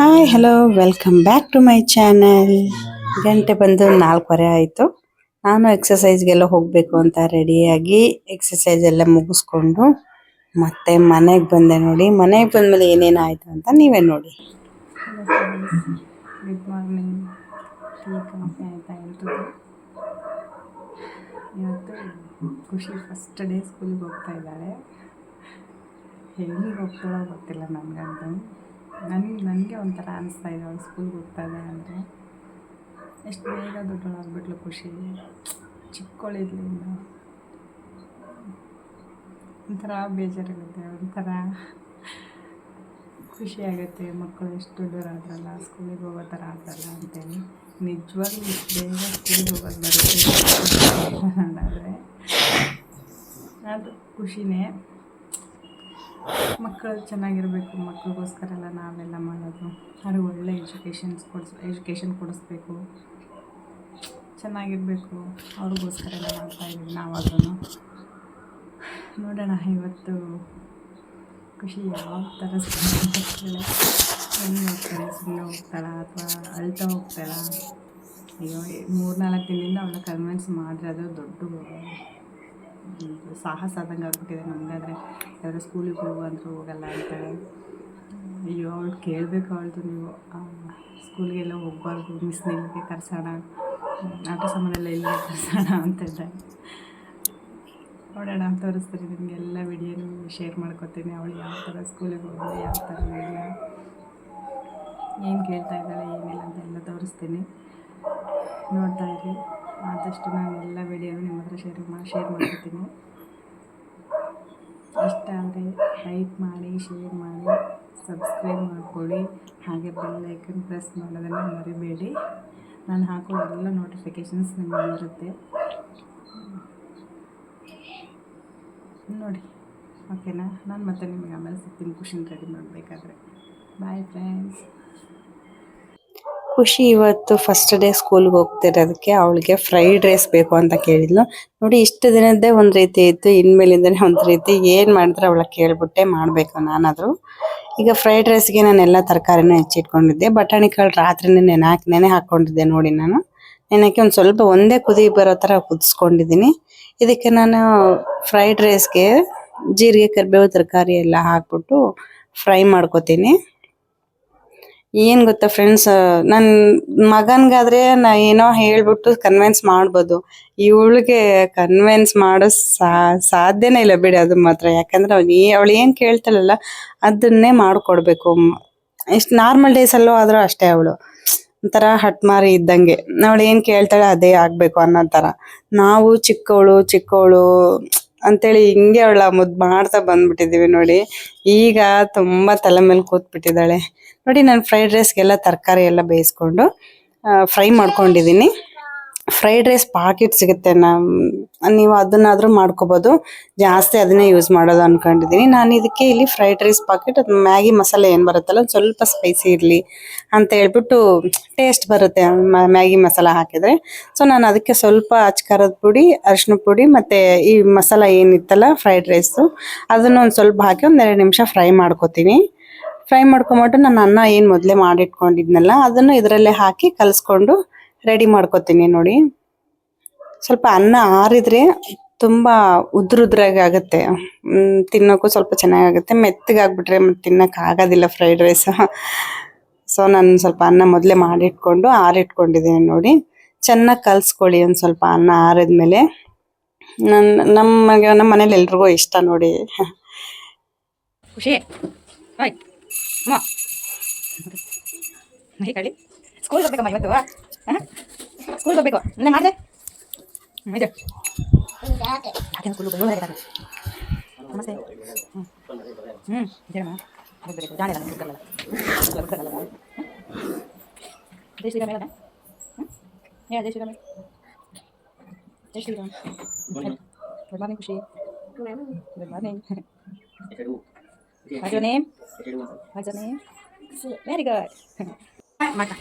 Hi hello welcome back to my channel ಗಂಟೆ ಬಂದು ನಾಲ್ಕೂವರೆ ಆಯಿತು. ನಾನು ಎಕ್ಸಸೈಸ್ಗೆಲ್ಲ ಹೋಗಬೇಕು ಅಂತ ರೆಡಿಯಾಗಿ ಎಕ್ಸಸೈಸ್ ಎಲ್ಲ ಮುಗಿಸ್ಕೊಂಡು ಮತ್ತೆ ಮನೆಗೆ ಬಂದೆ ನೋಡಿ. ಮನೆಗೆ ಬಂದಮೇಲೆ ಏನೇನು ಆಯಿತು ಅಂತ ನೀವೇ ನೋಡಿ. ಗುಡ್ ಮಾರ್ನಿಂಗ್ ಇವತ್ತು ಖುಷಿ ಫಸ್ಟ್ ಡೇ ಸ್ಕೂಲಿಗೆ ಹೋಗ್ತಾ ಇದ್ದಾಳೆ ಹೆಂಗೆ ಹೋಗ್ತಾಳೋ ಗೊತ್ತಿಲ್ಲ ನನಗಂತೂ. ನನಗೆ ನನಗೆ ಒಂಥರ ಅನಿಸ್ತಾ ಇದೆ ಅವ್ನು ಸ್ಕೂಲ್ಗೆ ಹೋಗ್ತಾ ಅಂದರೆ. ಎಷ್ಟು ಬೇಗ ದೊಡ್ಡವಳಾಗ್ಬಿಟ್ಲು ಖುಷಿ ಚಿಕ್ಕವಳಿದ್ಲಿಂದ ಒಂಥರ ಬೇಜಾರಾಗುತ್ತೆ, ಒಂಥರ ಖುಷಿಯಾಗುತ್ತೆ ಮಕ್ಕಳು ಎಷ್ಟು ದೊಡ್ಡವರಾದ್ರಲ್ಲ ಸ್ಕೂಲಿಗೆ ಹೋಗೋ ಥರ ಆದ್ರಲ್ಲ ಅಂತೇಳಿ. ನಿಜವಾಗ್ಲೂ ಇಷ್ಟು ಬೇಗ ಸ್ಕೂಲಿಗೆ ಹೋಗೋದು ಬರುತ್ತೆ. ಆದರೆ ಅದು ಖುಷಿನೇ. ಮಕ್ಕಳು ಚೆನ್ನಾಗಿರಬೇಕು, ಮಕ್ಕಳಿಗೋಸ್ಕರ ಎಲ್ಲ ನಾವೆಲ್ಲ ಮಾಡೋದು. ಅವ್ರಿಗೆ ಒಳ್ಳೆ ಎಜುಕೇಷನ್ಸ್ ಕೊಡಿಸ್ ಎಜುಕೇಷನ್ ಕೊಡಿಸ್ಬೇಕು. ಚೆನ್ನಾಗಿರಬೇಕು. ಅವ್ರಿಗೋಸ್ಕರ ಎಲ್ಲ ಮಾಡ್ತಾಯಿದ್ದೀವಿ ನಾವಾದ್ರೂ ನೋಡೋಣ ಇವತ್ತು ಖುಷಿ ಯಾವ ಥರ ಹೆಣ್ಣು ಹೆಂಗೆ ಹೋಗ್ತಾಳೆ ಸುಮ್ಮನೆ ಹೋಗ್ತಾಳ ಅಥವಾ ಅಳ್ತಾ ಹೋಗ್ತಾಳ? ಅಯ್ಯೋ ಮೂರು ನಾಲ್ಕು ದಿನದಿಂದ ಅವಳ ಕನ್ವಿನ್ಸ್ ಮಾಡಿದ್ರೆ ಅದು ದೊಡ್ಡ ಸಾಹಸ ಆದಂಗೆ ಆಗ್ಬಿಟ್ಟಿದೆ ನಮಗಾದ್ರೆ. ಯಾರು ಸ್ಕೂಲಿಗೆ ಹೋಗು ಅಂದರೂ ಹೋಗಲ್ಲ ಅಂತ ಅಯ್ಯೋ, ಅವಳು ಕೇಳಬೇಕು ಅವಳದು ನೀವು. ಸ್ಕೂಲ್ಗೆಲ್ಲ ಹೋಗ್ಬಾರ್ದು ಮಿಸ್ ನಿಲ್ಲಿಗೆ ಕರ್ಸೋಣ. ಆಟ ಸಾಮಾನೆಲ್ಲ ಇಲ್ಲಿಗೆ ಕರ್ಸೋಣ ಅಂತ ಇದ್ದಾಳೆ ನೋಡೋಣ, ತೋರಿಸ್ತೀನಿ ನಿಮಗೆ ಎಲ್ಲ ವಿಡಿಯೋನು ಶೇರ್ ಮಾಡ್ಕೊತೀನಿ. ಅವಳು ಯಾವ ಥರ ಸ್ಕೂಲಿಗೆ ಹೋಗೋದು ಯಾವ ಥರ ಇಲ್ಲ. ಏನು ಕೇಳ್ತಾ ಇದ್ದಾಳೆ, ಏನಿಲ್ಲ ಅಂತ ಎಲ್ಲ ತೋರಿಸ್ತೀನಿ. ನೋಡ್ತಾ ಇರಿ. ಆದಷ್ಟು ನಾನು ಎಲ್ಲ ವಿಡಿಯೋನು ನಿಮ್ಮ ಹತ್ರ ಶೇರ್ ಮಾಡಿ ಶೇರ್ ಮಾಡ್ತೀನಿ ಇಷ್ಟ ಆದರೆ ಲೈಕ್ ಮಾಡಿ, ಶೇರ್ ಮಾಡಿ, ಸಬ್ಸ್ಕ್ರೈಬ್ ಮಾಡ್ಕೊಳ್ಳಿ. ಹಾಗೆ ಬೆಲ್ ಐಕನ್ ಪ್ರೆಸ್ ಮಾಡೋದನ್ನು ಮರಿಬೇಡಿ. ನಾನು ಹಾಕೋ ಎಲ್ಲ ನೋಟಿಫಿಕೇಷನ್ಸ್ ನಿಮಗೆ ಬರುತ್ತೆ. ನೋಡಿ ಓಕೆನಾ ನಾನು ಮತ್ತೆ ನಿಮಗೆ ಆಮೇಲೆ ಸಿಗ್ತೀನಿ. ಖುಷಿನ ರೆಡಿ ಮಾಡಬೇಕಾದ್ರೆ. ಬಾಯ್ ಫ್ರೆಂಡ್ಸ್ ಖುಷಿ ಇವತ್ತು ಫಸ್ಟ್ ಡೇ ಸ್ಕೂಲ್ಗೆ ಹೋಗ್ತಿರೋದಕ್ಕೆ ಅವಳಿಗೆ ಫ್ರೈಡ್ ರೈಸ್ ಬೇಕು ಅಂತ ಕೇಳಿದ್ಲು. ನೋಡಿ ಇಷ್ಟು ದಿನದ್ದೇ ಒಂದು ರೀತಿ ಇತ್ತು, ಇನ್ಮೇಲಿಂದನೇ ಒಂದು ರೀತಿ ಏನು ಮಾಡಿದ್ರೆ ಅವಳ ಕೇಳ್ಬಿಟ್ಟೆ ಮಾಡಬೇಕು ನಾನಾದರೂ. ಈಗ ಫ್ರೈಡ್ ರೈಸ್ಗೆ ನಾನು ಎಲ್ಲ ತರಕಾರಿನೂ ಹೆಚ್ಚಿಟ್ಕೊಂಡಿದ್ದೆ. ಬಟಾಣಿ ಕಾಳು ರಾತ್ರಿನೇ ನೆನೆ ಹಾಕಿ ನೆನೆ ಹಾಕ್ಕೊಂಡಿದ್ದೆ ನೋಡಿ ನಾನು. ನೆನಕ್ಕೆ ಒಂದು ಸ್ವಲ್ಪ ಒಂದೇ ಕುದಿ ಬರೋ ಥರ ಕುದಿಸ್ಕೊಂಡಿದ್ದೀನಿ. ಇದಕ್ಕೆ ನಾನು ಫ್ರೈಡ್ ರೈಸ್ಗೆ ಜೀರಿಗೆ, ಕರಿಬೇವು ತರಕಾರಿ ಎಲ್ಲ ಹಾಕ್ಬಿಟ್ಟು ಫ್ರೈ ಮಾಡ್ಕೊತೀನಿ. ಏನ್ ಗೊತ್ತಾ ಫ್ರೆಂಡ್ಸ್ ನನ್ ಮಗನ್ಗಾದ್ರೆ ನಾ ಏನೋ ಹೇಳ್ಬಿಟ್ಟು ಕನ್ವಿನ್ಸ್ ಮಾಡ್ಬೋದು. ಇವಳಿಗೆ ಕನ್ವಿನ್ಸ್ ಮಾಡೋ ಸಾ, ಸಾಧ್ಯನೇ ಇಲ್ಲ ಬಿಡಿ ಅದು ಮಾತ್ರ. ಯಾಕಂದ್ರೆ ಅವ್ನು ಅವಳು ಏನ್ ಕೇಳ್ತಾಳಲ್ಲ, ಅದನ್ನೇ ಮಾಡ್ಕೊಡ್ಬೇಕು. ಇಷ್ಟು ನಾರ್ಮಲ್ ಡೇಸ್ ಅಲ್ಲೂ ಆದ್ರೂ ಅಷ್ಟೇ ಅವಳು. ಒಂಥರ ಹಟ್ಮಾರಿ ಇದ್ದಂಗೆ. ಅವಳು ಏನ್ ಕೇಳ್ತಾಳೆ ಅದೇ ಆಗ್ಬೇಕು ಅನ್ನೋ ತರ ನಾವು ಚಿಕ್ಕವಳು ಚಿಕ್ಕವಳು ಅಂತೇಳಿ ಹಿಂಗೆ ಅವಳ ಮುದ್ದು ಮಾಡ್ತಾ ಬಂದ್ಬಿಟ್ಟಿದೀವಿ ನೋಡಿ. ಈಗ ತುಂಬಾ ತಲೆ ಮೇಲೆ ಕೂತ್ಬಿಟ್ಟಿದ್ದಾಳೆ. ನೋಡಿ ನಾನು ಫ್ರೈಡ್ ರೈಸ್ಗೆಲ್ಲ ತರಕಾರಿ ಎಲ್ಲ ಬೇಯಿಸ್ಕೊಂಡು ಫ್ರೈ ಮಾಡ್ಕೊಂಡಿದ್ದೀನಿ. ಫ್ರೈಡ್ ರೈಸ್ ಪಾಕೆಟ್ ಸಿಗುತ್ತೆ. ನಾ ನೀವು ಅದನ್ನಾದರೂ ಮಾಡ್ಕೋಬೋದು. ಜಾಸ್ತಿ ಅದನ್ನೇ ಯೂಸ್ ಮಾಡೋದು ಅಂದ್ಕೊಂಡಿದ್ದೀನಿ ನಾನು ಇದಕ್ಕೆ ಇಲ್ಲಿ ಫ್ರೈಡ್ ರೈಸ್ ಪಾಕೆಟ್ ಅದು ಮ್ಯಾಗಿ ಮಸಾಲೆ ಏನು ಬರುತ್ತಲ್ಲ ಸ್ವಲ್ಪ ಸ್ಪೈಸಿ ಇರಲಿ ಅಂತ ಹೇಳ್ಬಿಟ್ಟು ಟೇಸ್ಟ್ ಬರುತ್ತೆ ಮ್ಯಾಗಿ ಮಸಾಲ ಹಾಕಿದರೆ. ಸೊ ನಾನು ಅದಕ್ಕೆ ಸ್ವಲ್ಪ ಅಚ್ಕಾರದ ಪುಡಿ ಅರಿಶಿನ ಪುಡಿ ಮತ್ತು ಈ ಮಸಾಲ ಏನಿತ್ತಲ್ಲ ಫ್ರೈಡ್ ರೈಸು ಅದನ್ನು ಒಂದು ಸ್ವಲ್ಪ ಹಾಕಿ ಒಂದೆರಡು ನಿಮಿಷ ಫ್ರೈ ಮಾಡ್ಕೊತೀನಿ. ಫ್ರೈ ಮಾಡ್ಕೊಂಬಿಟ್ಟು ನನ್ನ ಅನ್ನ ಏನು ಮೊದಲೇ ಮಾಡಿಟ್ಕೊಂಡಿದ್ನಲ್ಲ, ಅದನ್ನು ಇದರಲ್ಲೇ ಹಾಕಿ ಕಲಿಸ್ಕೊಂಡು ರೆಡಿ ಮಾಡ್ಕೊತೀನಿ ನೋಡಿ. ಸ್ವಲ್ಪ ಅನ್ನ ಆರಿದ್ರೆ ತುಂಬ ಉದ್ರುದ್ರಾಗಿ ಆಗುತ್ತೆ. ತಿನ್ನೋಕ್ಕೂ ಸ್ವಲ್ಪ ಚೆನ್ನಾಗಾಗುತ್ತೆ. ಮೆತ್ತಗಾಗ್ಬಿಟ್ರೆ ಮತ್ತೆ ತಿನ್ನೋಕೆ ಆಗೋದಿಲ್ಲ ಫ್ರೈಡ್ ರೈಸ್ ಸೊ ನಾನು ಸ್ವಲ್ಪ ಅನ್ನ ಮೊದಲೇ ಮಾಡಿಟ್ಕೊಂಡು ಆರಿಟ್ಕೊಂಡಿದ್ದೀನಿ ನೋಡಿ. ಚೆನ್ನಾಗಿ ಕಲಿಸ್ಕೊಳ್ಳಿ ಒಂದು ಸ್ವಲ್ಪ ಅನ್ನ ಆರಿದ್ಮೇಲೆ. ನನ್ನ ನಮಗೆ ನಮ್ಮ ಮನೇಲಿ ಎಲ್ರಿಗೂ ಇಷ್ಟ ನೋಡಿ. ಖುಷಿ. ಹಾಯ್ ಅಮ್ಮ ಮೈ ಕಳಿ ಸ್ಕೂಲ್ಗೆ ಹೋಗ್ಬೇಕಮ್ಮ ಇವತ್ತು ಸ್ಕೂಲ್ಗೆ ಹೋಗ್ಬೇಕು ಇನ್ನೇ ಮಾಡಿದೆ ಇದು ಅದೇ ಸ್ಕೂಲ್ ಬೆಂಗಳೂರಿಗೆ ನಮಸ್ತೆ ಹ್ಞೂ ಹ್ಞೂ ಇದೇನಮ್ಮ ಹೋಗ್ಬೇಕು ಜಾಣ ಇಲ್ಲ ಬರಲ್ಲ ಬರಲ್ಲ ಜೈ ಶ್ರೀರಾಮ್ ಹೇಳೋಣ ಹ್ಞೂ ಹೇಳ ಜೈ ಶ್ರೀರಾಮ್ ಜೈ Shriram good morning Khushi good morning What's your name? What's your name? Very good. Mata.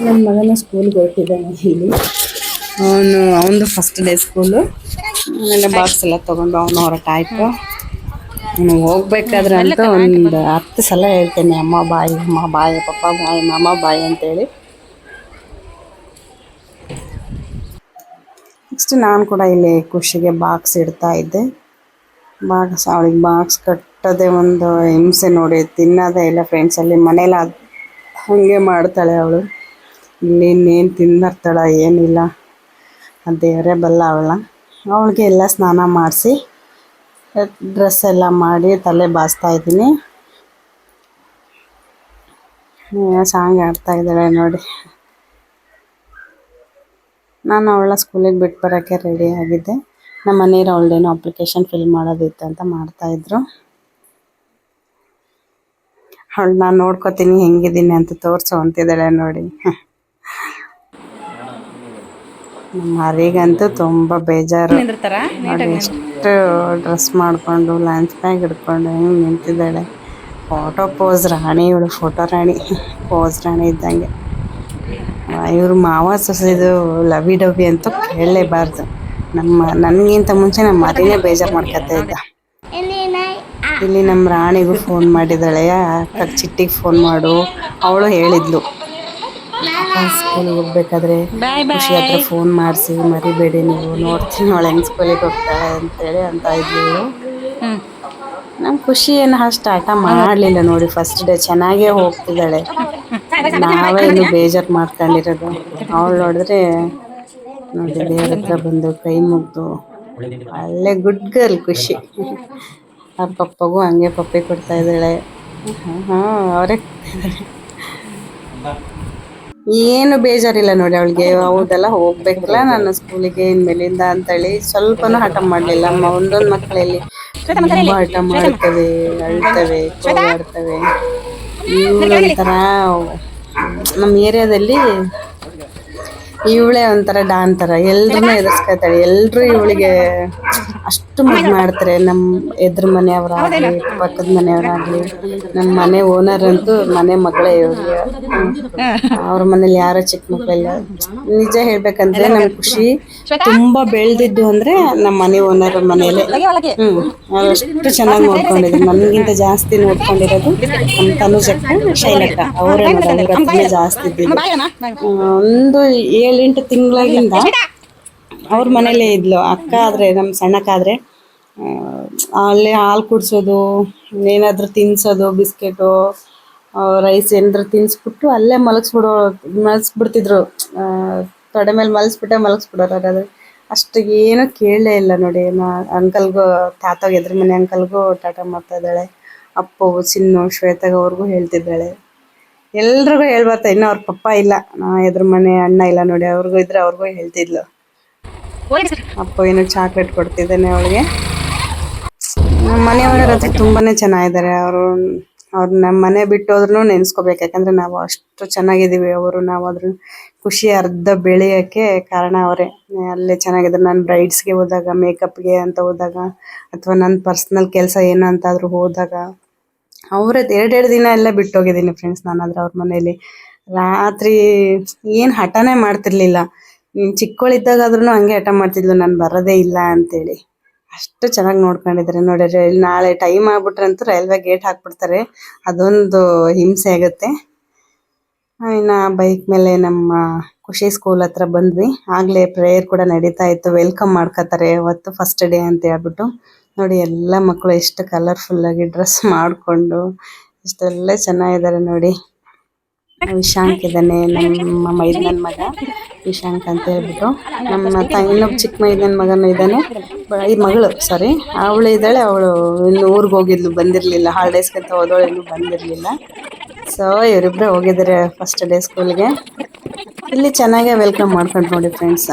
ನನ್ನ ಮಗನ ಸ್ಕೂಲ್ಗೆ ಹೊರಟಿದ್ದಾನೆ ಇಲ್ಲಿ ಅವನು ಅವನದು ಫಸ್ಟ್ ಡೇ ಸ್ಕೂಲು ಆಮೇಲೆ ಬಾಕ್ಸ್ ಎಲ್ಲ ತಗೊಂಡು ಅವನು ಹೊರಟಾಯ್ತು ಅವನು ಹೋಗ್ಬೇಕಾದ್ರೆ ಅಂತ ಒಂದು ಹತ್ತು ಸಲ ಹೇಳ್ತೇನೆ ಅಮ್ಮ ಬಾಯಿ ಅಮ್ಮ ಬಾಯಿ ಪಪ್ಪ ಬಾಯಿ ಮಾಮ ಬಾಯಿ ಅಂತೇಳಿ ನೆಕ್ಸ್ಟ್ ನಾನು ಕೂಡ ಇಲ್ಲಿ ಖುಷಿಗೆ ಬಾಕ್ಸ್ ಇಡ್ತಾ ಇದ್ದೆ. ಬಾಕ್ಸ್ ಅವಳಿಗೆ ಬಾಕ್ಸ್ ಕಟ್ಟೋದೇ ಒಂದು ಹಿಂಸೆ ನೋಡಿ, ತಿನ್ನೋದೇ ಇಲ್ಲ ಫ್ರೆಂಡ್ಸ್ ಅಲ್ಲಿ, ಮನೇಲಿ ಅದು ಹಾಗೆ ಮಾಡ್ತಾಳೆ ಅವಳು. ಇಲ್ಲಿ ಇನ್ನೇನು ತಿನ್ನರ್ತಾಳ ಏನಿಲ್ಲ ದೇವರೇ ಬಲ್ಲ ಅವಳ ಅವಳಿಗೆ ಎಲ್ಲ ಸ್ನಾನ ಮಾಡಿಸಿ ಡ್ರೆಸ್ ಎಲ್ಲ ಮಾಡಿ ತಲೆ ಬಾಸ್ತಾ ಇದ್ದೀನಿ. ಸಾಂಗ್ ಆಡ್ತಾ ಇದ್ದಾಳೆ ನೋಡಿ. ನಾನು ಅವಳ ಸ್ಕೂಲಿಗೆ ಬಿಟ್ಟು ಬರೋಕ್ಕೆ ರೆಡಿ ಆಗಿದ್ದೆ. ನಮ್ಮ ಮನೆಯವ್ರು ಅವಳದೇನೋ ಅಪ್ಲಿಕೇಶನ್ ಫಿಲ್ ಮಾಡೋದಿತ್ತು ಅಂತ ಮಾಡ್ತಾಯಿದ್ರು ಅವಳು ನಾನು ನೋಡ್ಕೋತೀನಿ ಹೆಂಗಿದ್ದೀನಿ ಅಂತ ತೋರಿಸು ಅಂತಿದ್ದಾಳೆ ನೋಡಿ. ನಮ್ಮ ಹರಿಗಂತೂ ತುಂಬ ಬೇಜಾರು. ಎಷ್ಟು ಡ್ರೆಸ್ ಮಾಡಿಕೊಂಡು ಲಂಚ್ ಬ್ಯಾಗ್ ಹಿಡ್ಕೊಂಡು ಹೆಂಗೆ ನಿಂತಿದ್ದಾಳೆ. ಫೋಟೋ ಪೋಸ್ ರಾಣಿ ಇವಳು ಫೋಟೋ ರಾಣಿ. ಪೋಸ್ ರಾಣಿ ಇದ್ದಂಗೆ. ಇವ್ರ ಮಾವ ಸೊಸೆದು ಲವಿ ಡವಿ ಅಂತೂ ಕೇಳಲೇಬಾರ್ದು. ನಮ್ಮ ನನಗಿಂತ ಮುಂಚೆ ನಮ್ಮ ಮರಿನೇ ಬೇಜಾರು ಮಾಡ್ಕೊತಾ ಇದ್ದ. ಇಲ್ಲಿ ನಮ್ಮ ರಾಣಿಗೂ ಫೋನ್ ಮಾಡಿದಾಳೆ ಅಕ್ಕ ಚಿಟ್ಟಿಗೆ ಫೋನ್ ಮಾಡು? ಅವಳು ಹೇಳಿದ್ಲು. ಸ್ಕೂಲಿಗೆ ಹೋಗ್ಬೇಕಾದ್ರೆ ಖುಷಿ ಹತ್ರ ಫೋನ್ ಮಾಡಿಸಿ ಮರಿಬೇಡಿ ನೀವು. ನೋಡ್ತೀನಿ ಅವಳು ಹೆಂಗ್ ಸ್ಕೂಲಿಗೆ ಹೋಗ್ತಾಳೆ ಅಂತೇಳಿ ಅಂತ ಇದ್ಲು ನಮ್ಮ ಖುಷಿ ಏನು ಅಷ್ಟು ಆಟ ಮಾಡಲಿಲ್ಲ ನೋಡಿ. ಫಸ್ಟ್ ಡೇ ಚೆನ್ನಾಗೇ ಹೋಗ್ತಿದ್ದಾಳೆ. ನಾವೇ ಇಲ್ಲಿ ಬೇಜಾರು ಮಾಡ್ಕೊಂಡಿರೋದು. ಅವಳು ನೋಡಿದ್ರೆ ನೋಡಿ ದೇವ್ರ ಹತ್ರ ಬಂದು ಕೈ ಮುಗ್ದು ಒಳ್ಳೆ ಗುಡ್ ಗರ್ಲ್ ಖುಷಿ. ಅವ್ರ ಪಪ್ಪಗೂ ಹಂಗೆ ಪಪ್ಪಿ ಕೊಡ್ತಾ ಇದ್ದಾಳೆ. ಹಾಂ ಅವರೇ. ಏನು ಬೇಜಾರಿಲ್ಲ ನೋಡಿ ಅವಳಿಗೆ ಹೌದಲ್ಲ ಹೋಗ್ಬೇಕಲ್ಲ ನಾನು ಸ್ಕೂಲಿಗೆ ಇನ್ಮೇಲಿಂದ ಅಂತೇಳಿ. ಸ್ವಲ್ಪನೂ ಹಠ ಮಾಡಲಿಲ್ಲ ಒಂದೊಂದು ಮಕ್ಕಳಲ್ಲಿ ತುಂಬ ಹಠ ಮಾಡ್ತವೆ ಅಳ್ತವೆ ಮಾಡ್ತವೆ ಇವಳು ಒಂಥರ ನಮ್ಮ ಏರಿಯಾದಲ್ಲಿ ಇವಳೇ ಒಂಥರ ಡಾನ್ ಥರ. ಎಲ್ಲರನ್ನೂ ಎದುರಿಸ್ಕೊತಾಳೆ ಎಲ್ಲರೂ ಇವಳಿಗೆ ಅಷ್ಟು ಮುದ್ದು ಮಾಡ್ತಾರೆ. ನಮ್ಮ ಎದ್ರ ಮನೆಯವರಾಗಲಿ, ಪಕ್ಕದ ಮನೆಯವರಾಗಲಿ ನಮ್ಮ ಮನೆ ಓನರ್ ಅಂತೂ ಮನೆ ಮಗಳೇ ಇವ್ರಿ. ಅವ್ರ ಮನೇಲಿ ಯಾರೋ ಚಿಕ್ಕ ಮಕ್ಕಳೆಲ್ಲ ನಿಜ ಹೇಳ್ಬೇಕಂದ್ರೆ ನಮ್ ಖುಷಿ ತುಂಬಾ ಬೆಳೆದಿದ್ದು ಅಂದ್ರೆ ನಮ್ಮ ಮನೆ ಓನರ್ ಮನೇಲೆ. ಹ್ಮ್, ಅವ್ರು ಅಷ್ಟು ಚೆನ್ನಾಗಿ ನೋಡ್ಕೊಂಡಿದ್ರು. ನಮ್ಗಿಂತ ಜಾಸ್ತಿ ನೋಡ್ಕೊಂಡಿರೋದು ನಮ್ಮ ತನುಜಕ್ಕ, ಶೈಲಕ್ಕ. ಅವರೇ ಜಾಸ್ತಿ ಇದ್ದಿದ್ದು. ಒಂದು ಏಳೆಂಟು ತಿಂಗಳಾಗಿಂದ ಅವ್ರ ಮನೇಲೇ ಇದ್ಲು. ಅಕ್ಕ ಆದರೆ ನಮ್ಮ ಸಣ್ಣಕ್ಕಾದರೆ ಅಲ್ಲೇ ಹಾಲು ಕುಡಿಸೋದು, ಏನಾದರೂ ತಿನ್ಸೋದು, ಬಿಸ್ಕೆಟು ರೈಸ್ ಏನಾದ್ರು ತಿನ್ಸ್ಬಿಟ್ಟು ಅಲ್ಲೇ ಮಲಗಿಸ್ಬಿಡೋ ಮಲಗಿಸ್ಬಿಡ್ತಿದ್ರು ತೊಡೆ ಮೇಲೆ ಮಲಗಿಸ್ಬಿಟ್ಟೆ ಮಲಗಿಸ್ಬಿಡೋರು ಹಾಗಾದ್ರೆ. ಅಷ್ಟು ಏನೂ ಕೇಳಲೇ ಇಲ್ಲ ನೋಡಿ. ನಾ ಅಂಕಲ್ಗೂ, ತಾತಗೆ ಎದ್ರ ಮನೆ ಅಂಕಲ್ಗೂ ಟಾಟಾ ಮಾಡ್ತಾ ಇದ್ದಾಳೆ. ಅಪ್ಪು, ಚಿನ್ನು, ಶ್ವೇತಾಗ ಅವ್ರಿಗೂ ಹೇಳ್ತಿದ್ದಾಳೆ. ಎಲ್ರಿಗೂ ಹೇಳ್ಬಾರ್ತಾ ಇನ್ನು ಅವ್ರ ಪಪ್ಪ ಇಲ್ಲ. ನಾ ಎದ್ರ ಮನೆ ಅಣ್ಣ ಇಲ್ಲ ನೋಡಿ. ಅವ್ರಿಗೂ ಇದ್ರೆ ಅವ್ರಿಗೂ ಹೇಳ್ತಿದ್ಲು. ಅಪ್ಪ ಏನು ಚಾಕ್ಲೇಟ್ ಕೊಡ್ತಿದ್ದಾನೆ ಅವಳಿಗೆ. ನಮ್ಮ ಮನೆಯವರ ಹತ್ರ ತುಂಬಾನೇ ಚೆನ್ನಾಗಿದ್ದಾರೆ. ಅವರು, ಅವ್ರು ನಮ್ಮ ಮನೆ ಬಿಟ್ಟು ಹೋದ್ರು ನೆನೆಸ್ಕೋಬೇಕು. ಯಾಕಂದ್ರೆ ನಾವು ಅಷ್ಟು ಚೆನ್ನಾಗಿದ್ದೀವಿ ಅವರು. ನಾವು ಅದ್ರ ಖುಷಿ ಅರ್ಧ ಬೆಳೆಯೋಕ್ಕೆ ಕಾರಣ ಅವರೇ. ಅಲ್ಲೇ ಚೆನ್ನಾಗಿದ್ದಾರೆ. ನಾನು ಬ್ರೈಡ್ಸ್ಗೆ ಹೋದಾಗ ಮೇಕಪ್ಗೆ ಅಂತ ಹೋದಾಗ, ಅಥವಾ ನನ್ನ ಪರ್ಸ್ನಲ್ ಕೆಲಸ ಏನಂತಾದ್ರೂ ಹೋದಾಗ, ಅವರೇ ಎರಡೆರಡು ದಿನ ಎಲ್ಲ ಬಿಟ್ಟೋಗಿದ್ದೀನಿ ಫ್ರೆಂಡ್ಸ್ ನಾನು ಆದ್ರೆ ಅವ್ರ ಮನೇಲಿ ರಾತ್ರಿ ಏನು ಹಠನೇ ಮಾಡ್ತಿರ್ಲಿಲ್ಲ. ಚಿಕ್ಕವಳಿದ್ದಾಗಾದ್ರೂ ಹಂಗೆ ಹಠ ಮಾಡ್ತಿದ್ಲು, ನಾನು ಬರೋದೇ ಇಲ್ಲ ಅಂತೇಳಿ. ಅಷ್ಟು ಚೆನ್ನಾಗಿ ನೋಡ್ಕೊಂಡಿದ್ದಾರೆ ನೋಡಿ ನಾಳೆ ಟೈಮ್ ಆಗ್ಬಿಟ್ರಂತೂ ರೈಲ್ವೆ ಗೇಟ್ ಹಾಕ್ಬಿಡ್ತಾರೆ. ಅದೊಂದು ಹಿಂಸೆ ಆಗುತ್ತೆ. ಇನ್ನು ಬೈಕ್ ಮೇಲೆ ನಮ್ಮ ಖುಷಿ ಸ್ಕೂಲ್ ಹತ್ರ ಬಂದ್ವಿ. ಆಗಲೇ ಪ್ರೇಯರ್ ಕೂಡ ನಡೀತಾ ಇತ್ತು. ವೆಲ್ಕಮ್ ಮಾಡ್ಕೋತಾರೆ ಅವತ್ತು ಫಸ್ಟ್ ಡೇ ಅಂತ ಹೇಳ್ಬಿಟ್ಟು. ನೋಡಿ, ಎಲ್ಲ ಮಕ್ಕಳು ಎಷ್ಟು ಕಲರ್ಫುಲ್ಲಾಗಿ ಡ್ರೆಸ್ ಮಾಡಿಕೊಂಡು ಇಷ್ಟೆಲ್ಲ ಚೆನ್ನಾಗಿದ್ದಾರೆ ನೋಡಿ. ವಿಶಾಂಕ್ ಇದ್ದಾನೆ, ನಮ್ಮ ಮೈದನನ್ ಮಗ. ವಿಶಾಂಕ್ ಅಂತ ಹೇಳ್ಬಿಟ್ಟು. ನಮ್ಮ ತ ಇನ್ನೊಬ್ಬ ಚಿಕ್ಕ ಮೈದನ ಮಗನೂ ಇದ್ದಾನೆ. ಈ ಮಗಳು ಸಾರಿ ಅವಳು ಇದ್ದಾಳೆ, ಅವಳು ಇನ್ನು ಊರಿಗೆ ಹೋಗಿದ್ಲು, ಬಂದಿರಲಿಲ್ಲ. ಹಾಲಿಡೇಸ್ಗೆ ಅಂತ ಹೋದವಳು ಇನ್ನೂ ಬಂದಿರಲಿಲ್ಲ. ಸೊ ಇವರಿಬ್ಬರೇ ಹೋಗಿದ್ದಾರೆ ಫಸ್ಟ್ ಡೇ ಸ್ಕೂಲ್ಗೆ ಇಲ್ಲಿ ಚೆನ್ನಾಗೇ ವೆಲ್ಕಮ್ ಮಾಡ್ಕೊಂಡು ನೋಡಿ ಫ್ರೆಂಡ್ಸ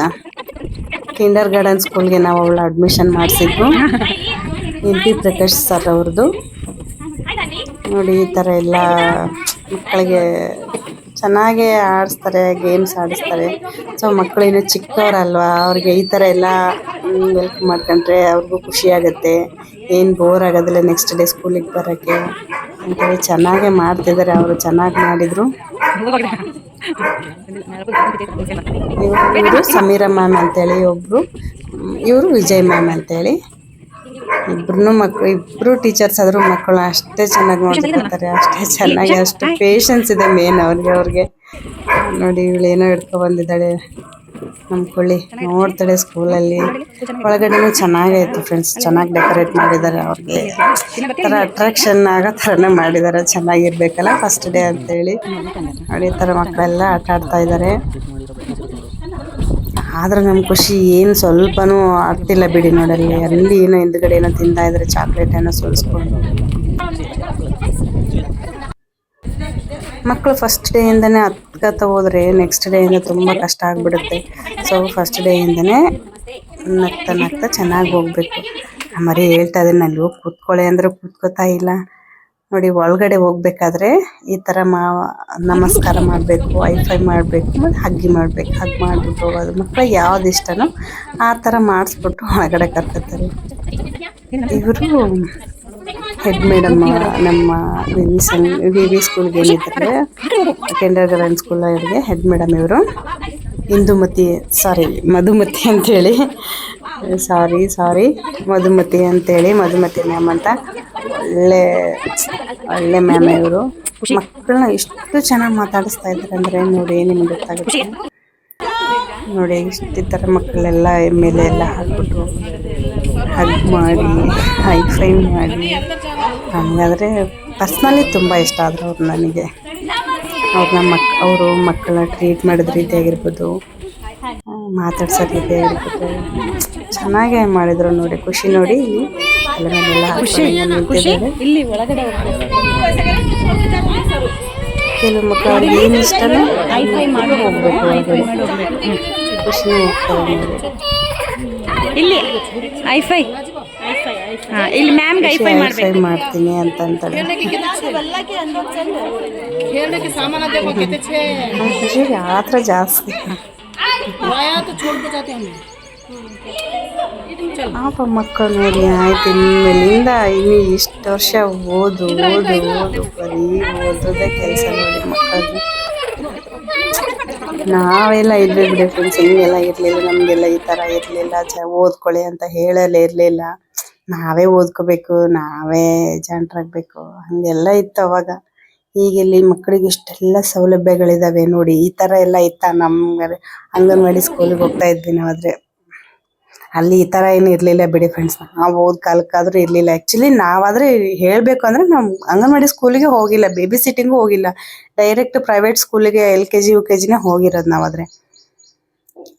ಕಿಂಡರ್ ಗಾರ್ಡನ್ ಸ್ಕೂಲ್ಗೆ ನಾವು ಅವಳು ಅಡ್ಮಿಷನ್ ಮಾಡಿಸಿದ್ವು. ಪಿ ಪ್ರಕಾಶ್ ಸರ್ ಅವ್ರದ್ದು ನೋಡಿ, ಈ ಥರ ಎಲ್ಲ ಮಕ್ಕಳಿಗೆ ಚೆನ್ನಾಗೇ ಆಡಿಸ್ತಾರೆ ಗೇಮ್ಸ್ ಆಡಿಸ್ತಾರೆ. ಸೊ ಮಕ್ಕಳು ಇನ್ನೂ ಚಿಕ್ಕವರಲ್ವಾ? ಅವ್ರಿಗೆ ಈ ಥರ ಎಲ್ಲ ಹೆಲ್ಪ್ ಮಾಡ್ಕೊಂಡ್ರೆ ಅವ್ರಿಗೂ ಖುಷಿ ಆಗುತ್ತೆ. ಏನು ಬೋರ್ ಆಗೋದಿಲ್ಲ ನೆಕ್ಸ್ಟ್ ಡೇ ಸ್ಕೂಲಿಗೆ ಬರೋಕ್ಕೆ. ಅಂತೇಳಿ ಚೆನ್ನಾಗೇ ಮಾಡ್ತಿದ್ದಾರೆ ಅವರು, ಚೆನ್ನಾಗಿ ಮಾಡಿದರು. ಇವರು ಸಮೀರಾ ಮ್ಯಾಮ್ ಅಂತೇಳಿ ಒಬ್ಬರು ಇವರು ವಿಜಯ್ ಮ್ಯಾಮ್ ಅಂತೇಳಿ ಇಬ್ರು ಮಕ್ಕಳು ಇಬ್ರು ಟೀಚರ್ಸ್ ಆದ್ರೂ ಮಕ್ಕಳು ಅಷ್ಟೇ ಚೆನ್ನಾಗಿ ನೋಡ್ಕೊತಾರೆ, ಅಷ್ಟೇ ಚೆನ್ನಾಗಿ, ಅಷ್ಟು ಪೇಷನ್ಸ್ ಇದೆ ಮೇನ್ ಅವ್ರಿಗೆ ಅವ್ರಿಗೆ. ನೋಡಿ ಇವಳು ಏನೋ ಹಿಡ್ಕೊ ಬಂದಿದ್ದಾಳೆ. ನಮ್ಮ ಕೊಳ್ಳಿ ನೋಡ್ತಾಳೆ ಸ್ಕೂಲಲ್ಲಿ ಒಳಗಡೆನೂ ಚೆನ್ನಾಗೈತೆ ಫ್ರೆಂಡ್ಸ್ ಚೆನ್ನಾಗಿ ಡೆಕೋರೇಟ್ ಮಾಡಿದ್ದಾರೆ ಅವ್ರಿಗೆ. ಥರ ಅಟ್ರಾಕ್ಷನ್ ಆಗೋ ಥರನೇ ಮಾಡಿದ್ದಾರೆ, ಚೆನ್ನಾಗಿರ್ಬೇಕಲ್ಲ ಫಸ್ಟ್ ಡೇ ಅಂತೇಳಿ. ನೋಡಿ ಥರ ಮಕ್ಕಳೆಲ್ಲ ಆಟ ಆಡ್ತಾ ಇದ್ದಾರೆ. ಆದ್ರೆ ನಮ್ಮ ಖುಷಿ ಏನು ಸ್ವಲ್ಪನೂ ಆಗ್ತಿಲ್ಲ ಬಿಡಿ ನೋಡಲ್ಲಿ. ಅಲ್ಲಿ ಏನೋ ಹಿಂದ್ಗಡೆ ಏನೋ ತಿಂತಾ ಇದ್ರೆ ಚಾಕ್ಲೇಟ್ ಏನೋ ಸುಳಿಸ್ಕೊಂಡು ಮಕ್ಕಳು ಫಸ್ಟ್ ಡೇಯಿಂದನೇ ಹತ್ಕತ್ತ ಹೋದ್ರೆ ನೆಕ್ಸ್ಟ್ ಡೇಯಿಂದ ತುಂಬ ಕಷ್ಟ ಆಗಿಬಿಡುತ್ತೆ. ಸೊ ಫಸ್ಟ್ ಡೇಯಿಂದನೇ ನಗ್ತಾ ನಗ್ತಾ ಚೆನ್ನಾಗಿ ಹೋಗ್ಬೇಕು. ಮರಿ ಹೇಳ್ತಾ ಇದ್ದೀನಿ ಅಲ್ಲಿ ಹೋಗಿ ಕೂತ್ಕೊಳ್ಳಿ ಅಂದ್ರೆ ಕೂತ್ಕೋತಾ ಇಲ್ಲ. ನೋಡಿ, ಒಳಗಡೆ ಹೋಗ್ಬೇಕಾದ್ರೆ ಈ ಥರ ಮಾ, ನಮಸ್ಕಾರ ಮಾಡಬೇಕು ವೈಫೈ ಮಾಡಬೇಕು ಹಗ್ಗಿ ಮಾಡಬೇಕು, ಹಗ್ ಮಾಡ್ಬಿಟ್ಟು ಹೋಗೋದು. ಮಕ್ಕಳ ಯಾವ್ದು ಇಷ್ಟನೋ ಆ ಥರ ಮಾಡಿಸ್ಬಿಟ್ಟು ಒಳಗಡೆ ಕರ್ಕೊತಾರೆ ಇವರು ಹೆಡ್ ಮೇಡಮ್ ನಮ್ಮ ವಿ ವಿ ಸ್ಕೂಲ್ಗೆ ಏನಿದ್ದಾರೆ kindergarten school head madam ಇವರು. ಇಂದುಮತಿ ಸಾರಿ ಮಧುಮತಿ ಅಂತೇಳಿ. ಸಾರಿ ಸಾರಿ ಮಧುಮತಿ ಅಂತೇಳಿ, ಮಧುಮತಿ ಮ್ಯಾಮ್ ಅಂತ. ಒಳ್ಳೆ ಒಳ್ಳೆ ಮ್ಯಾಮ್ ಇವರು. ಮಕ್ಕಳನ್ನ ಎಷ್ಟು ಚೆನ್ನಾಗಿ ಮಾತಾಡಿಸ್ತಾ ಇದ್ದಾರೆ ಅಂದರೆ ನೋಡಿ ನಿಮ್ಗೆ ಗೊತ್ತಾಗುತ್ತೆ. ನೋಡಿ ಇಷ್ಟು ಥರ ಮಕ್ಕಳೆಲ್ಲ ಮೇಲೆ ಎಲ್ಲ ಹಾಕ್ಬಿಟ್ಟು ಹಗ್ ಮಾಡಿ ಹೈ ಫೈ ಮಾಡಿ. ಹಾಗಾದರೆ ಪರ್ಸ್ನಲಿ ತುಂಬ ಇಷ್ಟ ಆದರು ನನಗೆ. ಅವ್ರನ್ನ ಮಕ್ ಅವರು ಮಕ್ಕಳನ್ನ ಟ್ರೀಟ್ ಮಾಡಿದ ರೀತಿ ಆಗಿರ್ಬೋದು ಮಾತಾಡ್ಸೋ ರೀತಿ ಆಗಿರ್ಬೋದು. ಚೆನ್ನಾಗೇ ಮಾಡಿದ್ರು ನೋಡಿ ಖುಷಿ ನೋಡಿ. ಇಲ್ಲಿ ಕೆಲವು ಮಕ್ಕಳು ಅವ್ರಿಗೆ ಏನು ಇಷ್ಟನೋ ಮಾಡಿ ಹೋಗ್ಬೇಕು. ಖುಷಿನೇ ಹೋಗ್ತಾರೆ ನೋಡಿ. ಇಲ್ಲಿ ಐಫೈ ಇಲ್ಲಿ ಮ್ಯಾಮ್ ಐಫೈ ಮಾಡ್ಬೇಕು. ಮಾಡ್ತೀನಿ ಅಂತ ಅಂತಾಳೆ ಖುಷಿಗೆ ಆತ್ರ ಜಾಸ್ತಿ. ಪಾಪ ಮಕ್ಕಳು ನೋಡಿ ಆಯ್ತು ಇನ್ಮೇಲಿಂದ ಇನ್ನು ಇಷ್ಟು ವರ್ಷ ಓದು ಓದು ಓದು ಬರೀ ಓದೋದೇ ಕೆಲಸ ನೋಡಿ ಮಕ್ಕಳು. ನಾವೆಲ್ಲ ಇದ್ವಿ ಬಿಡಿ ಫ್ರೆಂಡ್ಸ್ ಹಿಂಗೆಲ್ಲ ಇರಲಿಲ್ಲ ನಮಗೆಲ್ಲ ಈ ಥರ ಇರಲಿಲ್ಲ ಚ ಓದ್ಕೊಳ್ಳಿ ಅಂತ ಹೇಳಲೇ ಇರಲಿಲ್ಲ. ನಾವೇ ಓದ್ಕೋಬೇಕು, ನಾವೇ ಜಾಣರಾಗಬೇಕು, ಹಾಗೆಲ್ಲ ಇತ್ತು ಅವಾಗ. ಈಗೆಲ್ಲಿ ಮಕ್ಕಳಿಗೆ ಇಷ್ಟೆಲ್ಲ ಸೌಲಭ್ಯಗಳಿದಾವೆ ನೋಡಿ, ಈ ಥರ ಎಲ್ಲ ಇತ್ತ ನಮ್ಗೆ ಅಂಗನವಾಡಿ ಸ್ಕೂಲಿಗೆ ಹೋಗ್ತಾ ಇದ್ವಿ ನಾವಾದ್ರೆ. ಅಲ್ಲಿ ಈ ಥರ ಏನು ಇರಲಿಲ್ಲ ಬಿಡಿ ಫ್ರೆಂಡ್ಸ್ ನಾವು ಓದ್ ಕಾಲಕ್ಕಾದ್ರೂ ಇರಲಿಲ್ಲ. ಆ್ಯಕ್ಚುಲಿ ನಾವಾದ್ರೆ ಹೇಳಬೇಕು ಅಂದರೆ ನಾವು ಅಂಗನವಾಡಿ ಸ್ಕೂಲಿಗೆ ಹೋಗಿಲ್ಲ ಬೇಬಿ ಸಿಟ್ಟಿಂಗು ಹೋಗಿಲ್ಲ. ಡೈರೆಕ್ಟ್ ಪ್ರೈವೇಟ್ ಸ್ಕೂಲಿಗೆ L K G, U K ಜಿನೇ ಹೋಗಿರೋದು ನಾವಾದ್ರೆ.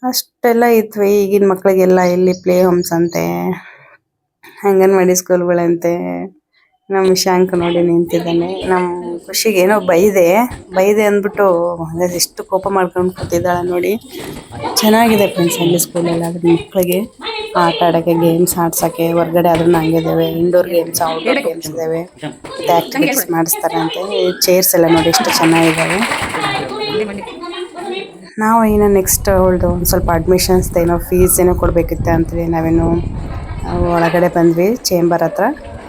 ಅಷ್ಟೆಲ್ಲ ಇದ್ವಿ, ಈಗಿನ ಮಕ್ಕಳಿಗೆಲ್ಲ ಇಲ್ಲಿ ಪ್ಲೇ ಹೋಮ್ಸ್ ಅಂತೆ. ಅಂಗನವಾಡಿ ಸ್ಕೂಲ್ಗಳಂತೆ ನಮ್ಮ ಶಾಂಕ್ ನೋಡಿ ನಿಂತಿದ್ದಾನೆ. ನಮ್ಮ ಖುಷಿಗೆ ಏನೋ ಬೈದೆ ಬೈದೆ ಅಂದ್ಬಿಟ್ಟು ಎಷ್ಟು ಕೋಪ ಮಾಡ್ಕೊಂಡು ಕೂತಿದ್ದಾಳೆ ನೋಡಿ. ಚೆನ್ನಾಗಿದೆ ಫ್ರೆಂಡ್ಸ್ ಅಲ್ಲಿ ಸ್ಕೂಲಲ್ಲಿ ಅದ್ರ ಮಕ್ಕಳಿಗೆ. ಆಟ ಆಡೋಕ್ಕೆ ಗೇಮ್ಸ್ ಆಡ್ಸೋಕ್ಕೆ ಹೊರಗಡೆ ಆದ್ರೂ ಹಂಗಿದ್ದಾವೆ. ಇಂಡೋರ್ ಗೇಮ್ಸ್ ಔಟ್ಡೋರ್ ಗೇಮ್ಸ್ ಇದ್ದಾವೆ. ಮತ್ತೆ ಆ್ಯಕ್ಟಿವಿಟೀಸ್ ಮಾಡಿಸ್ತಾರೆ ಅಂತ ಚೇರ್ಸ್ ಎಲ್ಲ ನೋಡಿ ಎಷ್ಟು ಚೆನ್ನಾಗಿದ್ದಾವೆ. ನಾವು ಏನೋ ನೆಕ್ಸ್ಟ್ ಅವಳದು ಒಂದು ಸ್ವಲ್ಪ ಅಡ್ಮಿಷನ್ಸ್ ಏನೋ ಫೀಸ್ ಏನೋ ಕೊಡಬೇಕಿತ್ತು ಅಂತೇಳಿ ನಾವೇನು ಒಳಗಡೆ ಬಂದ್ವಿ ಚೇಂಬರ್ ಹತ್ರ.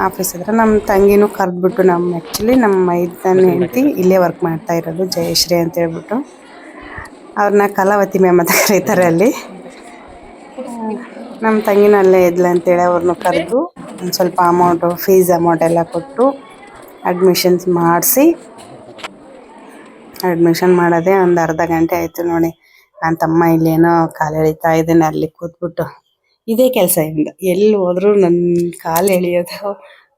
ಆಫೀಸ್ ಹತ್ರ. ನಮ್ಮ ತಂಗಿನೂ ಕರೆದ್ಬಿಟ್ಟು ನಮ್ಮ ಆ್ಯಕ್ಚುಲಿ ನಮ್ಮ ಮೈದನ ಹೆಂಡತಿ ಇಲ್ಲೇ ವರ್ಕ್ ಮಾಡ್ತಾ ಇರೋದು, ಜಯಶ್ರೀ ಅಂತ ಹೇಳ್ಬಿಟ್ಟು. ಅವ್ರನ್ನ ಕಲಾವತಿ ಮ್ಯಾಮ್ ಅಂತ ಕರೀತಾರೆ ಅಲ್ಲಿ. ನಮ್ಮ ತಂಗಿನ ಅಲ್ಲೇ ಇದ್ಲು ಅಂತೇಳಿ ಅವ್ರನ್ನ ಕರೆದು ಒಂದು ಸ್ವಲ್ಪ ಅಮೌಂಟು ಫೀಸ್ ಅಮೌಂಟ್ ಎಲ್ಲ ಕೊಟ್ಟು ಅಡ್ಮಿಷನ್ಸ್ ಮಾಡಿಸಿ. ಅಡ್ಮಿಷನ್ ಮಾಡೋದೇ ಒಂದು ಅರ್ಧ ಗಂಟೆ ಆಯಿತು ನೋಡಿ. ನನ್ನ ತಮ್ಮ ಇಲ್ಲೇನೋ ಕಾಲು ಎಳಿತಾ ಇದ್ದೀನಿ ಅಲ್ಲಿ ಕೂತ್ಬಿಟ್ಟು. ಇದೇ ಕೆಲಸ ಇಂದ. ಎಲ್ಲಿ ಹೋದ್ರು ನನ್ನ ಕಾಲು ಎಳಿಯೋದು,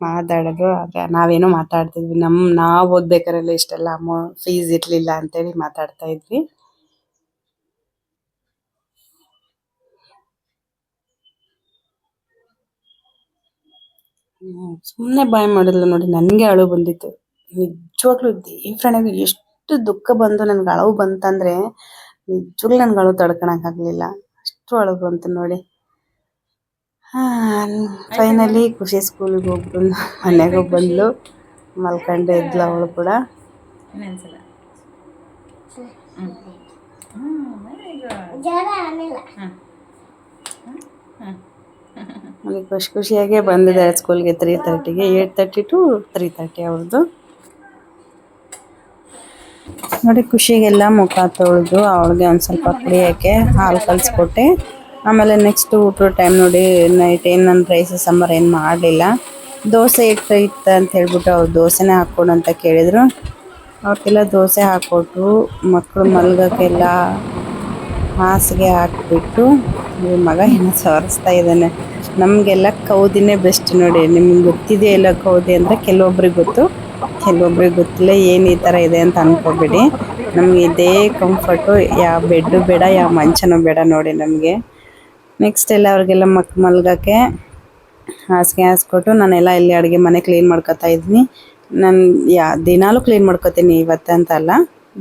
ಮಾತಾಡೋದು, ಆಗ ನಾವೇನೋ ಮಾತಾಡ್ತಿದ್ವಿ. ನಮ್ಮ ನಾವು ಓದ್ಬೇಕಾರೆಲ್ಲ ಇಷ್ಟೆಲ್ಲ ಅಮೌಂಟ್ ಫೀಸ್ ಇರಲಿಲ್ಲ ಅಂತೇಳಿ ಮಾತಾಡ್ತಾ ಇದ್ವಿ. ಸುಮ್ಮನೆ ಬಾಯ್ ಮಾಡಿದ್ಲು ನೋಡಿ, ನನಗೆ ಅಳು ಬಂದಿತ್ತು. ನಿಜವಾಗ್ಲೂ ದೇವ್ರಣೆಗೆ ಎಷ್ಟು ದುಃಖ ಬಂದು ನನ್ಗೆ ಅಳವು ಬಂತಂದ್ರೆ ನಿಜವಾಗ್ಲೂ ನನ್ಗೆ ಅಳು ತಡ್ಕೊಳಕ್ಕಾಗಲಿಲ್ಲ ಅಷ್ಟು ಅಳು ಬಂತು ನೋಡಿ. ಫೈನಲಿ ಖುಷಿ ಸ್ಕೂಲಿಗೆ ಹೋಗ್ಬಿಟ್ಟು ಮನೆಗೆ ಹೋಗಿ ಬಂದ್ಲು. ಮಲ್ಕೊಂಡು ಇದ್ಲು ಅವಳು ಕೂಡ. ನನಗೆ ಖುಷಿ ಖುಷಿಯಾಗೆ ಬಂದಿದ್ದಾರೆ ಸ್ಕೂಲ್ಗೆ ತ್ರೀ ತರ್ಟಿಗೆ eight thirty to three thirty ಅವ್ರದ್ದು ನೋಡಿ ಖುಷಿಗೆಲ್ಲ ಮುಖ ತೊಳೆದು ಅವಳಿಗೆ ಒಂದು ಸ್ವಲ್ಪ ಕುಡಿಯೋಕ್ಕೆ ಹಾಲು ಕಲಿಸ್ಕೊಟ್ಟೆ ಆಮೇಲೆ ನೆಕ್ಸ್ಟ್ ಊಟದ ಟೈಮ್ ನೋಡಿ ನೈಟ್ ಏನು ನನ್ನ ರೈಸ್ ಸಾಂಬಾರು ಏನು ಮಾಡಲಿಲ್ಲ. ದೋಸೆ ಇಟ್ಟು ಇತ್ತು ಅಂತ ಹೇಳ್ಬಿಟ್ಟು ಅವ್ರು ದೋಸೆನೇ ಹಾಕ್ಕೊಡು ಅಂತ ಕೇಳಿದರು. ಅವಕ್ಕೆಲ್ಲ ದೋಸೆ ಹಾಕ್ಕೊಟ್ಟು ಮಕ್ಕಳು ಮಲ್ಗೋಕ್ಕೆಲ್ಲ ಹಾಸಿಗೆ ಹಾಕಿಬಿಟ್ಟು ಮಗ ಏನೋ ಸವರಿಸ್ತಾ ಇದ್ದಾನೆ. ನಮಗೆಲ್ಲ ಕೌದಿನೇ ಬೆಸ್ಟ್ ನೋಡಿ, ನಿಮ್ಗೆ ಗೊತ್ತಿದೆಯಲ್ಲ ಕೌದಿ ಅಂದರೆ ಕೆಲವೊಬ್ರಿಗೆ ಗೊತ್ತು. ಕೆಲವೊಬ್ರಿಗೆ ಗೊತ್ತಿಲ್ಲ ಏನು ಈ ಥರ ಇದೆ ಅಂತ ಅಂದ್ಕೋಬೇಡಿ ನಮಗೆ ಇದೇ ಕಂಫರ್ಟು ಯಾವ ಬೆಡ್ಡು ಬೇಡ ಯಾವ ಮಂಚನೂ ಬೇಡ ನೋಡಿ ನಮಗೆ. ನೆಕ್ಸ್ಟ್ ಎಲ್ಲ ಅವ್ರಿಗೆಲ್ಲ ಮಕ್ ಮಲ್ಗೋಕ್ಕೆ ಹಾಸಿಗೆ ಹಾಸ್ಕೊಟ್ಟು ನಾನೆಲ್ಲ ಇಲ್ಲಿ ಅಡುಗೆ ಮನೆ ಕ್ಲೀನ್ ಮಾಡ್ಕೊತಾ ಇದ್ದೀನಿ. ನಾನು ಯಾ ದಿನಾಲೂ ಕ್ಲೀನ್ ಮಾಡ್ಕೊತೀನಿ ಇವತ್ತಂತ ಅಲ್ಲ.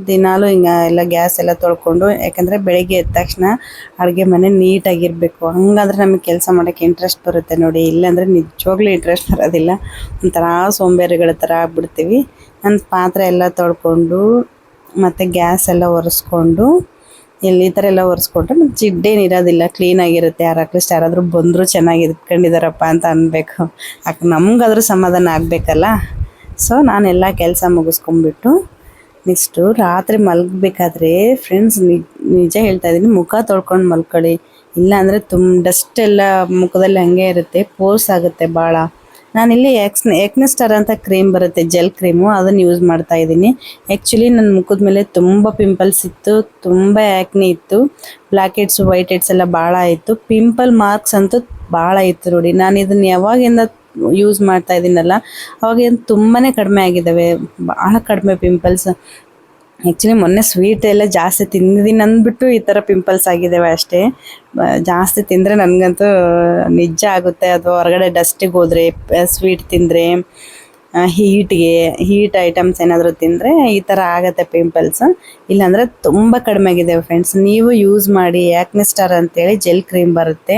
ದಿನಾಲೂ ಹಿಂಗೆ ಎಲ್ಲ ಗ್ಯಾಸ್ ಎಲ್ಲ ತೊಳ್ಕೊಂಡು, ಯಾಕಂದರೆ ಬೆಳಗ್ಗೆ ಎದ್ದ ತಕ್ಷಣ ಅಡುಗೆ ಮನೆ ನೀಟಾಗಿರಬೇಕು. ಹಂಗಾದ್ರೆ ನಮಗೆ ಕೆಲಸ ಮಾಡೋಕ್ಕೆ ಇಂಟ್ರೆಸ್ಟ್ ಬರುತ್ತೆ ನೋಡಿ. ಇಲ್ಲಾಂದರೆ ನಿಜವಾಗ್ಲೂ ಇಂಟ್ರೆಸ್ಟ್ ಬರೋದಿಲ್ಲ. ಒಂಥರ ಸೋಂಬೇರಿಗಳ ಥರ ಆಗ್ಬಿಡ್ತೀವಿ. ನನ್ನ ಪಾತ್ರೆ ಎಲ್ಲ ತೊಳ್ಕೊಂಡು, ಮತ್ತು ಗ್ಯಾಸ್ ಎಲ್ಲ ಒರೆಸ್ಕೊಂಡು ಇಲ್ಲಿ ಈ ಥರ ಎಲ್ಲ ಒರೆಸ್ಕೊಂಡ್ರೆ ನಮ್ಮ ಜಿಡ್ಡೇನು ಇರೋದಿಲ್ಲ. ಕ್ಲೀನಾಗಿರುತ್ತೆ ಯಾರು ಅಟ್ಲೀಸ್ಟ್ ಯಾರಾದರೂ ಬಂದರೂ ಚೆನ್ನಾಗಿ ಇದ್ಕೊಂಡಿದ್ದಾರಪ್ಪ ಅಂತ ಅನ್ಬೇಕು. ಯಾಕೆ ನಮಗಾದ್ರೂ ಸಮಾಧಾನ ಆಗಬೇಕಲ್ಲ? ಸೊ ನಾನೆಲ್ಲ ಕೆಲಸ ಮುಗಿಸ್ಕೊಂಡ್ಬಿಟ್ಟು ನೆಕ್ಸ್ಟು ರಾತ್ರಿ ಮಲಗಬೇಕಾದ್ರೆ ಫ್ರೆಂಡ್ಸ್ ನಿಜ ಹೇಳ್ತಾ ಇದ್ದೀನಿ ಮುಖ ತೊಳ್ಕೊಂಡು ಮಲ್ಕೊಳ್ಳಿ. ಇಲ್ಲಾಂದರೆ ತುಂಬ ಡಸ್ಟ್ ಎಲ್ಲ ಮುಖದಲ್ಲಿ ಹಂಗೆ ಇರುತ್ತೆ ಪೋರ್ಸ್ ಆಗುತ್ತೆ ಭಾಳ ನಾನಿಲ್ಲಿ ಎಕ್ಸ್ ಎಕ್ನೆಸ್ಟರ್ ಅಂತ ಕ್ರೀಮ್ ಬರುತ್ತೆ ಜೆಲ್ ಕ್ರೀಮು ಅದನ್ನು ಯೂಸ್ ಮಾಡ್ತಾ ಇದ್ದೀನಿ. ಆ್ಯಕ್ಚುಲಿ ನನ್ನ ಮುಖದ ಮೇಲೆ ತುಂಬ ಪಿಂಪಲ್ಸ್ ಇತ್ತು, ತುಂಬ ಆ್ಯಕ್ನಿ ಇತ್ತು. ಬ್ಲ್ಯಾಕ್ ಹೆಡ್ಸ್ ವೈಟ್ ಹೆಡ್ಸ್ ಎಲ್ಲ ಭಾಳ ಇತ್ತು. ಪಿಂಪಲ್ ಮಾರ್ಕ್ಸ್ ಅಂತೂ ಭಾಳ ಇತ್ತು ನೋಡಿ. ನಾನು ಇದನ್ನು ಯಾವಾಗಿಂದ ಯೂಸ್ ಮಾಡ್ತಾ ಇದ್ದೀನಲ್ಲ, ಅವಾಗ ತುಂಬಾ ಕಡಿಮೆ ಆಗಿದ್ದಾವೆ. ಭಾಳ ಕಡಿಮೆ ಪಿಂಪಲ್ಸ್ ಆ್ಯಕ್ಚುಲಿ ಮೊನ್ನೆ ಸ್ವೀಟ್ ಎಲ್ಲ ಜಾಸ್ತಿ ತಿಂದಿದ್ದೀನಿ ಅಂದ್ಬಿಟ್ಟು ಈ ಥರ ಪಿಂಪಲ್ಸ್ ಆಗಿದ್ದಾವೆ ಅಷ್ಟೇ. ಜಾಸ್ತಿ ತಿಂದರೆ ನನಗಂತೂ ನಿಜ ಆಗುತ್ತೆ. ಅಥವಾ ಹೊರಗಡೆ ಡಸ್ಟಿಗೆ ಹೋದರೆ ಸ್ವೀಟ್ ತಿಂದರೆ ಹೀಟ್ಗೆ ಹೀಟ್ ಐಟಮ್ಸ್ ಏನಾದರೂ ತಿಂದರೆ ಈ ಥರ ಆಗುತ್ತೆ ಪಿಂಪಲ್ಸ್ ಇಲ್ಲಾಂದರೆ ತುಂಬ ಕಡಿಮೆ ಆಗಿದೆ ಫ್ರೆಂಡ್ಸ್ ನೀವು ಯೂಸ್ ಮಾಡಿ ಯಾಕ್ನೆ ಸ್ಟಾರ್ ಅಂತೇಳಿ ಜೆಲ್ ಕ್ರೀಮ್ ಬರುತ್ತೆ.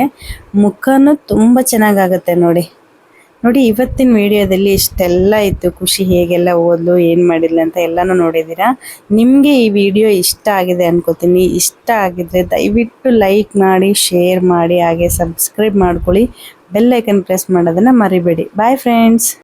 ಮುಖನೂ ತುಂಬ ಚೆನ್ನಾಗಾಗುತ್ತೆ ನೋಡಿ. ನೋಡಿ, ಇವತ್ತಿನ ವಿಡಿಯೋದಲ್ಲಿ ಇಷ್ಟೆಲ್ಲ ಇತ್ತು. ಖುಷಿ ಹೇಗೆಲ್ಲ ಓದ್ಲು, ಏನು ಮಾಡಿಲ್ಲ ಅಂತ ಎಲ್ಲನೂ ನೋಡಿದ್ದೀರಾ? ನಿಮಗೆ ಈ ವಿಡಿಯೋ ಇಷ್ಟ ಆಗಿದೆ ಅನ್ಕೋತೀನಿ. ಇಷ್ಟ ಆಗಿದ್ರೆ ದಯವಿಟ್ಟು ಲೈಕ್ ಮಾಡಿ, ಶೇರ್ ಮಾಡಿ, ಹಾಗೆ ಸಬ್ಸ್ಕ್ರೈಬ್ ಮಾಡ್ಕೊಳ್ಳಿ. ಬೆಲ್ಲೈಕನ್ ಪ್ರೆಸ್ ಮಾಡೋದನ್ನು ಮರಿಬೇಡಿ. Bye friends